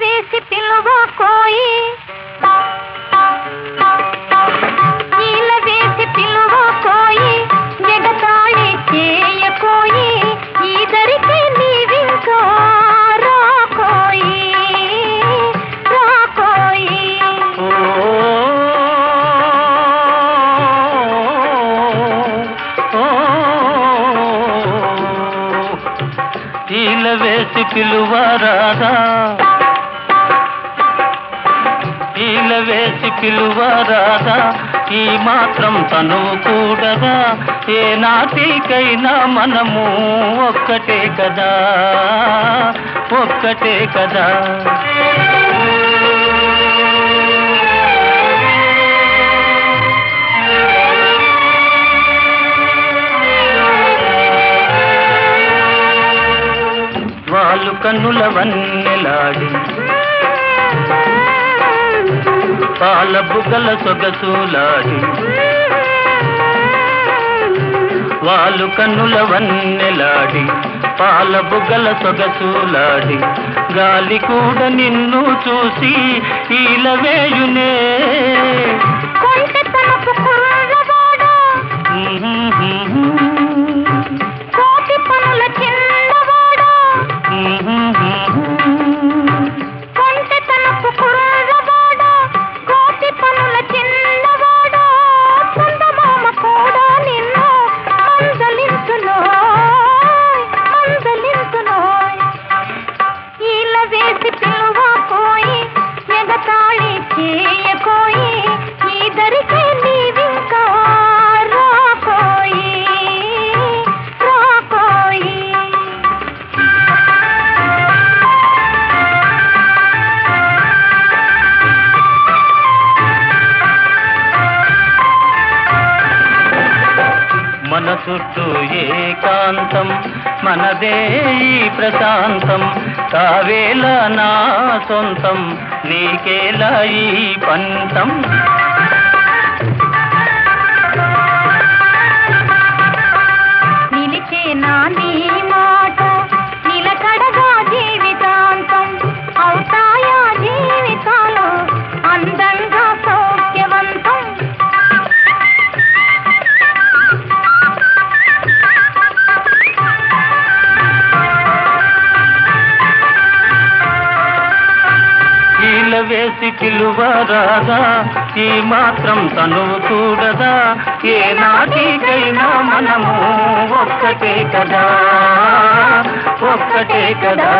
వేసి పిలువకోయి. ఈల వేసి పిలువకోయి. జగతాళి చేయకోయి. ఈదరికి నీవింకో రాకోయి. రాకోయి. ఈల వేసి పిలువరాదా? ఈ మాత్రం తను కూడదా? ఏ నాటికైనా మనము ఒక్కటే కదా? ఒక్కటే కదా? వాళ్ళు కన్నుల వన్నెలాడి పాల బుగ్గల సొగసులాడి. వాళ్ళు కన్నుల వన్నెలాడి. పాల బుగ్గల సొగసులాడి. గాలి కూడా నిన్ను చూసి ఈలవేయునే మన చుట్టూ ఏకాంతం మనదే ప్రశాంతం. కావేల నా సొంతం నీకేలా ఈ పంతం? ఈల వేసి పిలువరాదా ఈ మాత్రం తను చూడదా? ఏ నాటికైనా మనము ఒక్కటే కదా? ఒక్కటే కదా?